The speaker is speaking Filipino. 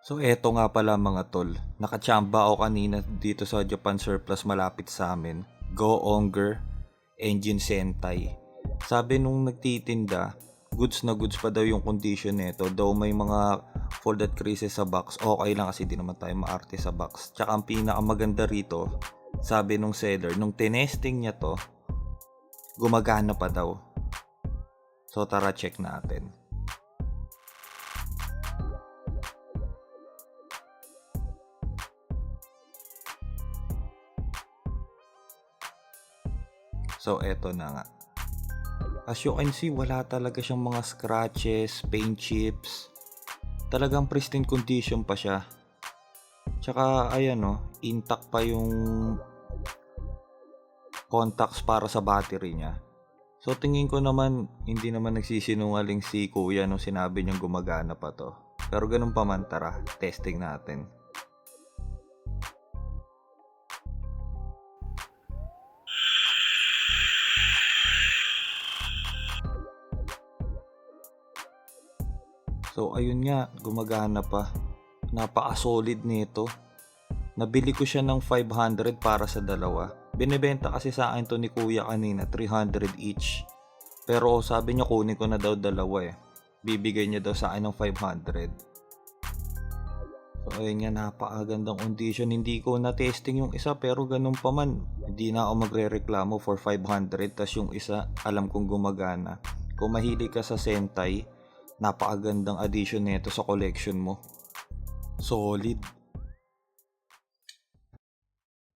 So eto nga pala mga tol, nakachamba ako kanina dito sa Japan Surplus malapit sa amin. Go Onger Engine Sentai. Sabi nung nagtitinda, goods na goods pa daw yung condition nito. Daw may mga folded creases sa box. Okay lang kasi di naman tayo maarte sa box. Tsaka ang pinakamaganda rito, sabi nung seller, nung tinesting niya to, gumagana pa daw. So tara check natin. So eto na nga. As you can see, wala talaga siyang mga scratches, paint chips. Talagang pristine condition pa siya. Tsaka ayan no, intact pa yung contacts para sa battery niya. So tingin ko naman, hindi naman nagsisinungaling si kuya nung sinabi niyang gumagana pa to. Pero ganun pa man, tara, testing natin. So ayun nga, gumagana pa. Napaka-solid nito. Nabili ko siya ng 500 para sa dalawa. Binebenta kasi sa akin to ni kuya kanina, 300 each. Pero sabi niya kunin ko na daw dalawa eh. Bibigay niya daw sa akin ng 500. So ayun nga, napakagandang condition. Hindi ko na-testing yung isa pero ganun pa man. Hindi na ako magre-reklamo for 500 tas yung isa alam kong gumagana. Kung mahilig ka sa Sentai, napakagandang addition nito sa collection mo. Solid.